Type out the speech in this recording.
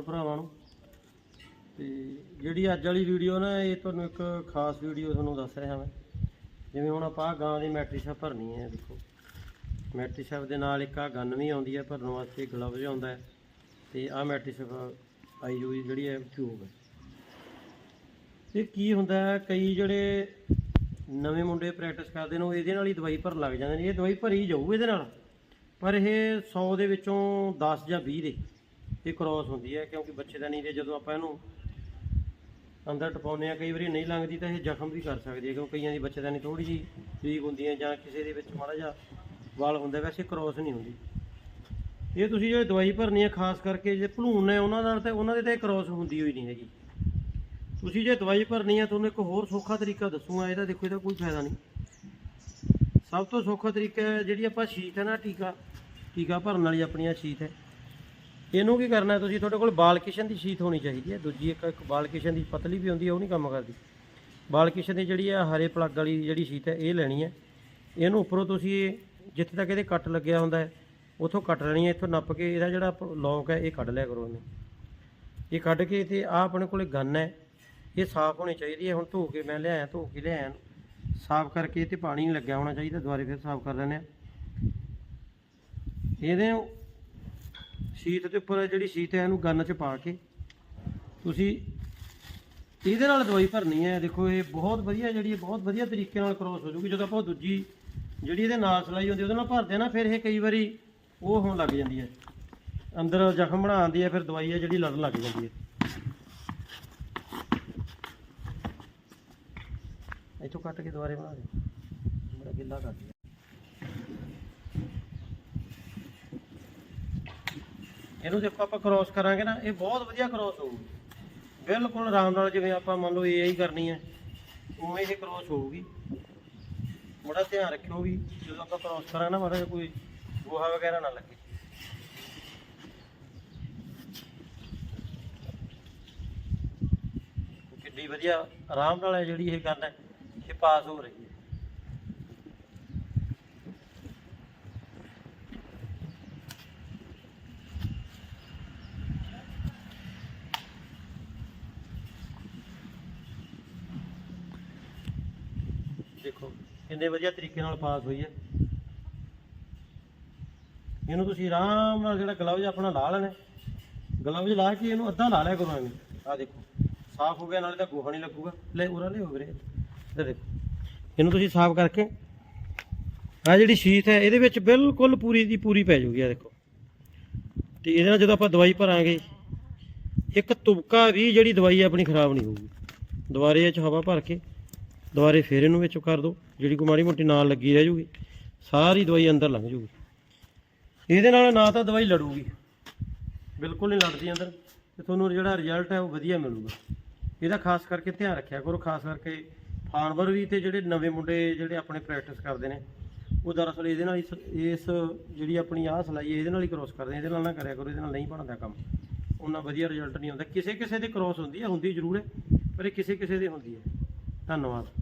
ਭਰਾਵਾਂ ਨੂੰ। ਤੇ ਜਿਹੜੀ ਅੱਜ ਵਾਲੀ ਵੀਡੀਓ ਨਾ, ਇਹ ਤੁਹਾਨੂੰ ਇੱਕ ਖਾਸ ਵੀਡੀਓ ਤੁਹਾਨੂੰ ਦੱਸ ਰਿਹਾ ਮੈਂ। ਜਿਵੇਂ ਹੁਣ ਆਪਾਂ ਗਾਂ ਦੀ ਮੈਟ੍ਰਿਕਸ਼ ਭਰਨੀ ਹੈ, ਦੇਖੋ। ਮੈਟ੍ਰਿਸ਼ਾ ਦੇ ਨਾਲ ਇੱਕ ਆ ਗਨ ਵੀ ਆਉਂਦੀ ਹੈ, ਭਰਨ ਵਾਸਤੇ ਗਲਵਜ਼ ਆਉਂਦਾ ਹੈ। ਤੇ ਆਹ ਮੈਟ੍ਰਿਕਸ਼ ਆਈ ਹੋਈ ਜਿਹੜੀ ਹੈ ਟਿਊਬ ਹੈ। ਇਹ ਕੀ ਹੁੰਦਾ ਕਈ ਜਿਹੜੇ ਨਵੇਂ ਮੁੰਡੇ ਪ੍ਰੈਕਟਿਸ ਕਰਦੇ ਨੇ, ਉਹ ਇਹਦੇ ਨਾਲ ਹੀ ਦਵਾਈ ਭਰਨ ਲੱਗ ਜਾਂਦੇ ਨੇ। ਇਹ ਦਵਾਈ ਭਰੀ ਜਾਊ ਇਹਦੇ ਨਾਲ। ਪਰ ਇਹ 100 ਦੇ ਵਿੱਚੋਂ 10 ਜਾਂ 20 ਦੇ। ਇਹ ਕ੍ਰਾਸ ਹੁੰਦੀ ਹੈ ਕਿਉਂਕਿ ਬੱਚੇਦਾਨੀ ਦੇ ਜਦੋਂ ਆਪਾਂ ਇਹਨੂੰ ਅੰਦਰ ਟਪਾਉਂਦੇ ਆ ਕਈ ਵਾਰੀ ਨਹੀਂ ਲੰਘਦੀ ਤਾਂ ਇਹ ਜ਼ਖਮ ਵੀ ਕਰ ਸਕਦੀ ਹੈ, ਕਿਉਂਕਿ ਕਈਆਂ ਦੀ ਬੱਚੇਦਾਨੀ ਥੋੜੀ ਜਿਹੀ ਵੀਕ ਹੁੰਦੀ ਹੈ ਜਾਂ ਕਿਸੇ ਦੇ ਵਿੱਚ ਮਾੜਾ ਜਿਹਾ ਵਾਲ ਹੁੰਦਾ ਵੈਸੇ ਕ੍ਰਾਸ ਨਹੀਂ ਹੁੰਦੀ। ਇਹ ਤੁਸੀਂ ਜੇ ਦਵਾਈ ਭਰਨੀ ਹੈ, ਖਾਸ ਕਰਕੇ ਜੇ ਭਲੂਣ ਨੇ ਉਹਨਾਂ ਨਾਲ ਤੇ ਉਹਨਾਂ ਦੇ ਤੇ ਕ੍ਰਾਸ ਹੁੰਦੀ ਹੋਈ ਨਹੀਂ ਹੈਗੀ। ਤੁਸੀਂ ਜੇ ਦਵਾਈ ਭਰਨੀ ਹੈ, ਤੁਹਾਨੂੰ ਇੱਕ ਹੋਰ ਸੌਖਾ ਤਰੀਕਾ ਦੱਸੂਗਾ, ਇਹਦਾ ਦੇਖੋ, ਇਹਦਾ ਕੋਈ ਫਾਇਦਾ ਨਹੀਂ। ਸਭ ਤੋਂ ਸੌਖਾ ਤਰੀਕਾ ਹੈ, ਜਿਹੜੀ ਆਪਾਂ ਸ਼ੀਟ ਹੈ ਨਾ, ਟੀਕਾ ਟੀਕਾ ਭਰਨ ਵਾਲੀ ਆਪਣੀ ਆ ਸ਼ੀਟ ਹੈ। ਇਹਨੂੰ ਕੀ ਕਰਨਾ ਤੁਸੀਂ ਤੁਹਾਡੇ ਕੋਲ ਬਾਲਕਿਸ਼ਨ ਦੀ ਸ਼ੀਟ ਹੋਣੀ ਚਾਹੀਦੀ ਹੈ। ਦੂਜੀ ਇੱਕ ਇੱਕ ਬਾਲਕਿਸ਼ਨ ਦੀ ਪਤਲੀ ਵੀ ਹੁੰਦੀ ਹੈ, ਉਹ ਨਹੀਂ ਕੰਮ ਕਰਦੀ। ਬਾਲਕਿਸ਼ਨ ਦੀ ਜਿਹੜੀ ਹੈ ਹਰੇ ਪਲੱਗ ਵਾਲੀ ਜਿਹੜੀ ਸ਼ੀਟ ਹੈ, ਇਹ ਲੈਣੀ ਹੈ। ਇਹਨੂੰ ਉੱਪਰੋਂ ਤੁਸੀਂ ਇਹ ਜਿੱਥੇ ਤੱਕ ਇਹਦੇ ਕੱਟ ਲੱਗਿਆ ਹੁੰਦਾ ਹੈ, ਉਥੋਂ ਕੱਟ ਲੈਣੀ ਹੈ। ਇੱਥੋਂ ਨੱਪ ਕੇ ਇਹਦਾ ਜਿਹੜਾ ਲੌਕ ਹੈ, ਇਹ ਕੱਢ ਲਿਆ ਕਰੋ ਇਹਨੂੰ। ਇਹ ਕੱਢ ਕੇ ਤੇ ਆ ਆਪਣੇ ਕੋਲੇ ਗੰਨ ਹੈ। ਇਹ ਸਾਫ਼ ਹੋਣੀ ਚਾਹੀਦੀ ਹੈ। ਹੁਣ ਧੋ ਕੇ ਮੈਂ ਲਿਆਇਆ, ਧੋ ਕੇ ਲਿਆਇਆ ਸਾਫ਼ ਕਰਕੇ ਤੇ ਪਾਣੀ ਨਹੀਂ ਲੱਗਿਆ ਹੋਣਾ ਚਾਹੀਦਾ। ਦੁਬਾਰੇ ਫਿਰ ਸਾਫ਼ ਕਰ ਲੈਂਦੇ ਆ ਇਹਦੇ ਸ਼ੀਟ ਦੇ ਉੱਪਰ ਜਿਹੜੀ ਸ਼ੀਟ ਹੈ, ਇਹਨੂੰ ਗੰਨ 'ਚ ਪਾ ਕੇ ਤੁਸੀਂ ਇਹਦੇ ਨਾਲ ਦਵਾਈ ਭਰਨੀ ਹੈ। ਦੇਖੋ, ਇਹ ਬਹੁਤ ਵਧੀਆ ਜਿਹੜੀ, ਬਹੁਤ ਵਧੀਆ ਤਰੀਕੇ ਨਾਲ ਕ੍ਰੋਸ ਹੋ ਜੂਗੀ ਜਦੋਂ ਆਪਾਂ ਦੂਜੀ ਜਿਹੜੀ ਇਹਦੇ ਨਾਲ ਸਲਾਈ ਹੁੰਦੀ ਉਹਦੇ ਨਾਲ ਭਰਦੇ ਆ ਨਾ, ਫਿਰ ਇਹ ਕਈ ਵਾਰੀ ਉਹ ਹੋਣ ਲੱਗ ਜਾਂਦੀ ਹੈ। ਅੰਦਰ ਜ਼ਖਮ ਬਣਾ ਆਉਂਦੀ ਹੈ, ਫਿਰ ਦਵਾਈ ਹੈ ਜਿਹੜੀ ਲੜਨ ਲੱਗ ਜਾਂਦੀ ਹੈ। ਇੱਥੋਂ ਕੱਟ ਕੇ ਦੁਬਾਰੇ ਬਣਾ ਦੇ। ਬੜਾ ਗਿੱਲਾ ਕਰ ਦੇ ਇਹਨੂੰ ਦੇਖੋ ਆਪਾਂ ਕ੍ਰੋਸ ਕਰਾਂਗੇ ਨਾ, ਇਹ ਬਹੁਤ ਵਧੀਆ ਕ੍ਰੋਸ ਹੋਊਗੀ। ਬਿਲਕੁਲ ਆਰਾਮ ਨਾਲ ਜਿਵੇਂ ਆਪਾਂ ਮੰਨ ਲਓ ਇਹ ਹੀ ਕਰਨੀ ਹੈ, ਉਵੇਂ ਇਹ ਕ੍ਰੋਸ ਹੋਊਗੀ। ਬੜਾ ਧਿਆਨ ਰੱਖਿਓ ਵੀ ਜਦੋਂ ਆਪਾਂ ਕ੍ਰੋਸ ਕਰਾਂਗੇ ਨਾ ਮਾੜਾ ਕੋਈ ਗੋਹਾ ਵਗੈਰਾ ਨਾ ਲੱਗੇ। ਕਿੰਨੀ ਵਧੀਆ, ਆਰਾਮ ਨਾਲ ਹੈ ਜਿਹੜੀ ਇਹ ਗੱਲ ਹੈ, ਇਹ ਪਾਸ ਹੋ ਰਹੀ ਹੈ। ਦੇਖੋ, ਕਿੰਨੇ ਵਧੀਆ ਤਰੀਕੇ ਨਾਲ ਪਾਸ ਹੋਈ ਹੈ। ਇਹਨੂੰ ਤੁਸੀਂ ਆਰਾਮ ਨਾਲ ਜਿਹੜਾ ਗਲਵਜ ਆਪਣਾ ਲਾ ਲੈਣਾ ਗਲਵਜ ਲਾ ਕੇ ਇਹਨੂੰ ਅੱਧਾ ਲਾ ਲਿਆ ਕਰੋ ਐਵੇਂ। ਆ ਦੇਖੋ, ਸਾਫ਼ ਹੋ ਗਿਆ, ਨਾਲੇ ਤਾਂ ਗੋਹਾ ਨਹੀਂ ਲੱਗੂਗਾ। ਲੈ, ਉਰਾ ਲੈ ਵੀਰੇ। ਇੱਧਰ ਦੇਖੋ, ਇਹਨੂੰ ਤੁਸੀਂ ਸਾਫ਼ ਕਰਕੇ ਆ ਜਿਹੜੀ ਸ਼ੀਟ ਹੈ, ਇਹਦੇ ਵਿੱਚ ਬਿਲਕੁਲ ਪੂਰੀ ਦੀ ਪੂਰੀ ਪੈ ਜਾਊਗੀ ਆ ਦੇਖੋ। ਤੇ ਇਹਦੇ ਨਾਲ ਜਦੋਂ ਆਪਾਂ ਦਵਾਈ ਭਰਾਂਗੇ, ਇੱਕ ਤੁਬਕਾ ਵੀ ਜਿਹੜੀ ਦਵਾਈ ਆਪਣੀ ਖਰਾਬ ਨਹੀਂ ਹੋਊਗੀ। ਦੁਬਾਰੇ ਇਹ ਚ ਹਵਾ ਭਰ ਕੇ ਦੁਬਾਰੇ ਫੇਰ ਇਹਨੂੰ ਵਿੱਚ ਕਰ ਦਿਓ, ਜਿਹੜੀ ਕੋ ਮਾੜੀ ਮੋਟੀ ਨਾਲ ਲੱਗੀ ਰਹਿ ਜੂਗੀ, ਸਾਰੀ ਦਵਾਈ ਅੰਦਰ ਲੰਘ ਜੂਗੀ। ਇਹਦੇ ਨਾਲ ਨਾ ਤਾਂ ਦਵਾਈ ਲੜੂਗੀ। ਬਿਲਕੁਲ ਨਹੀਂ ਲੜਦੀ ਅੰਦਰ, ਤੇ ਤੁਹਾਨੂੰ ਜਿਹੜਾ ਰਿਜ਼ਲਟ ਹੈ ਉਹ ਵਧੀਆ ਮਿਲੂਗਾ। ਇਹਦਾ ਖਾਸ ਕਰਕੇ ਧਿਆਨ ਰੱਖਿਆ ਕਰੋ, ਖਾਸ ਕਰਕੇ ਫਾਰਮਰ ਵੀ ਤੇ ਜਿਹੜੇ ਨਵੇਂ ਮੁੰਡੇ ਜਿਹੜੇ ਆਪਣੇ ਪ੍ਰੈਕਟਿਸ ਕਰਦੇ ਨੇ, ਉਹ ਦਰਅਸਲ ਇਹਦੇ ਨਾਲ ਹੀ ਸ- ਇਸ ਜਿਹੜੀ ਆਪਣੀ ਆਹ ਸਲਾਈ ਇਹਦੇ ਨਾਲ ਹੀ ਕ੍ਰੋਸ ਕਰਦੇ ਇਹਦੇ ਨਾਲ ਨਾ ਕਰਿਆ ਕਰੋ, ਇਹਦੇ ਨਾਲ ਨਹੀਂ ਬਣਦਾ ਕੰਮ। ਉਹਨਾਂ ਵਧੀਆ ਰਿਜ਼ਲਟ ਨਹੀਂ ਆਉਂਦਾ। ਕਿਸੇ ਕਿਸੇ ਦੇ ਕ੍ਰੋਸ ਹੁੰਦੀ ਹੈ, ਹੁੰਦੀ ਜ਼ਰੂਰ ਹੈ, ਪਰ ਇਹ ਕਿਸੇ ਕਿਸੇ ਦੇ ਹੁੰਦੀ ਹੈ। ਧੰਨਵਾਦ।